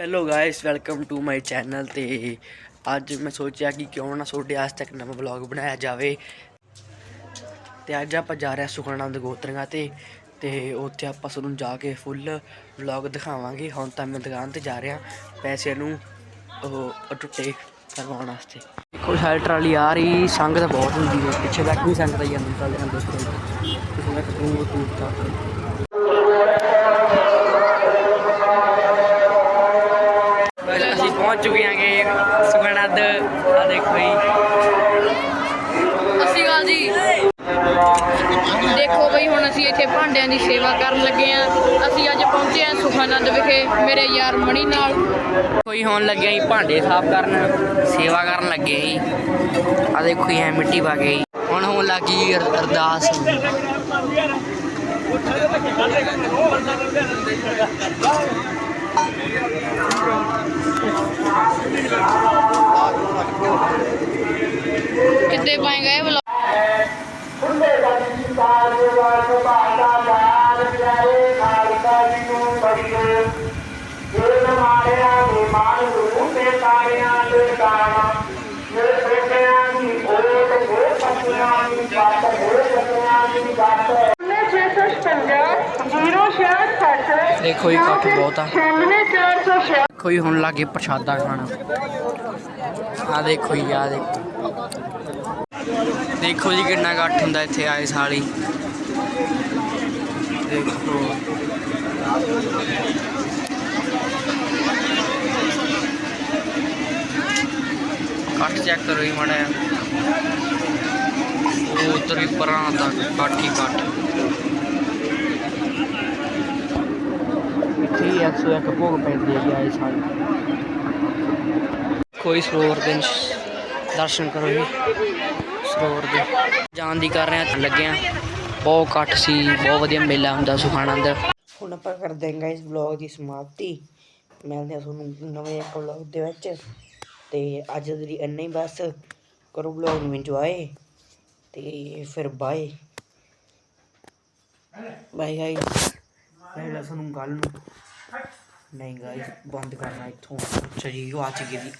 Hello guys welcome to my channel ਤੇ ਅੱਜ ਮੈਂ ਸੋਚਿਆ ਕਿ ਕਿਉਂ ਨਾ ਤੁਹਾਡੇ ਅੱਜ ਇੱਕ ਨਵਾਂ ਵਲੌਗ ਬਣਾਇਆ ਜਾਵੇ। ਤੇ ਅੱਜ ਆਪਾਂ ਜਾ ਰਹੇ ਹਾਂ ਸੁਖਨਾਨੰਦ ਗੋਤਰੀਆਂ ਤੇ ਤੇ ਉੱਥੇ ਆਪਾਂ ਤੁਹਾਨੂੰ ਜਾ ਕੇ ਫੁੱਲ ਵਲੌਗ ਦਿਖਾਵਾਂਗੇ। ਹੁਣ ਤਾਂ ਮੈਂ ਦੁਕਾਨ ਤੇ ਜਾ ਰਿਹਾ, ਪੈਸੇ ਨੂੰ ਉਹ ਟੁੱਟੇ ਕਰਵਾਉਣ ਵਾਸਤੇ। ਦੇਖੋ ਸਾਈਡ ਟਰਾਲੀ ਆ ਰਹੀ ਸੰਗਤ ਬਹੁਤ ਹੁੰਦੀ ਹੈ, ਪਿੱਛੇ ਤੱਕ ਵੀ ਸੰਗਤ ਆਈ ਜਾਂਦੀ ਚੱਲ ਜਾਂਦੇ ਕਿਸੇ ਦਾ ਕਟੂ ਤੂੰ ਤੱਕ ਬਸ ਅਸੀਂ ਪਹੁੰਚ ਚੁੱਕੇ ਹਾਂਗੇ ਸੁਖਨੰਦ ਆ ਦੇਖੋ ਜੀ। ਸ਼੍ਰੀ ਅਕਾਲ ਜੀ। ਦੇਖੋ ਬਈ ਹੁਣ ਅਸੀਂ ਇੱਥੇ ਭਾਂਡਿਆਂ ਦੀ ਸੇਵਾ ਕਰਨ ਲੱਗੇ ਆ ਅਸੀਂ ਅੱਜ ਪਹੁੰਚੇ ਆ ਸੁਖਾਨੰਦ ਵਿਖੇ ਮੇਰੇ ਯਾਰ ਮਣੀ ਨਾਲ। ਕੋਈ ਹੋਣ ਲੱਗਿਆ ਜੀ ਭਾਂਡੇ ਸਾਫ਼ ਕਰਨ ਸੇਵਾ ਕਰਨ ਲੱਗੇ ਜੀ। ਆ ਦੇਖੋ ਜੀ ਐ ਮਿੱਟੀ ਪਾ ਕੇ ਜੀ। ਹੁਣ ਹੋਣ ਲੱਗੀ ਜੀ ਅਰ- ਅਰਦਾਸ ਕਿੱਦੇ ਪਾਏਗਾ ਇਹ ਵਲੌਗ ਦੇਖੋ ਜੀ ਇਕੱਠ ਬਹੁਤ ਆ ਦੇਖੋ ਜੀ, ਹੁਣ ਲੱਗੇ ਪ੍ਰਸ਼ਾਦਾ ਖਾਣਾ। ਆ ਦੇਖੋ ਜੀ, ਆ ਦੇਖੋ। ਦੇਖੋ ਜੀ ਕਿੰਨਾ ਇਕੱਠ ਹੁੰਦਾ ਇੱਥੇ ਆਏ ਸਾਲ ਹੀ। ਦੇਖੋ। ਕੱਟ ਚੈੱਕ ਕਰੋ ਜੀ ਮਾੜਾ ਉਹ ਉਧਰ ਵੀ ਪਰਾਂ ਤੱਕ ਕੱਟ ਕੱਟ 101 ਭੋਗ ਪੈਂਦੇ ਆ ਜੀ ਆਏ ਸਾਲ। ਕੋਈ ਸਰੋਵਰ ਦੇ ਦਰਸ਼ਨ ਕਰੋ ਜੀ। ਸਰੋਵਰ ਦੇ। ਜਾਣ ਦੀ ਕਰ ਰਹੇ ਆ ਬਹੁਤ ਇਕੱਠ ਸੀ ਬਹੁਤ ਵਧੀਆ ਮੇਲਾ ਹੁੰਦਾ ਸੁਖਾਨੰਦ ਹੁਣ ਆਪਾਂ ਕਰਦੇ ਹਾਂ ਇਸ ਵਲੌਗ ਦੀ ਸਮਾਪਤੀ। ਮਿਲਦੇ ਹਾਂ ਤੁਹਾਨੂੰ ਨਵੇਂ ਇੱਕ ਵਲੌਗ ਦੇ ਵਿੱਚ। ਤੇ ਅੱਜ ਦੀ ਇੰਨਾ ਹੀ ਬਸ। ਕਰੋ ਵਲੌਗ ਨੂੰ ਇੰਜੋਏ ਤੇ ਫਿਰ ਬਾਏ ਬਾਏ ਗਾਇਸ ਪਹਿਲਾਂ ਤੁਹਾਨੂੰ ਗੱਲ ਨੂੰ ਨਹੀਂ ਗਾਇਸ ਬੰਦ ਕਰਨਾ ਇੱਥੋਂ। ਅੱਛਾ ਜੀ ਉਹ ਆ ਦੀ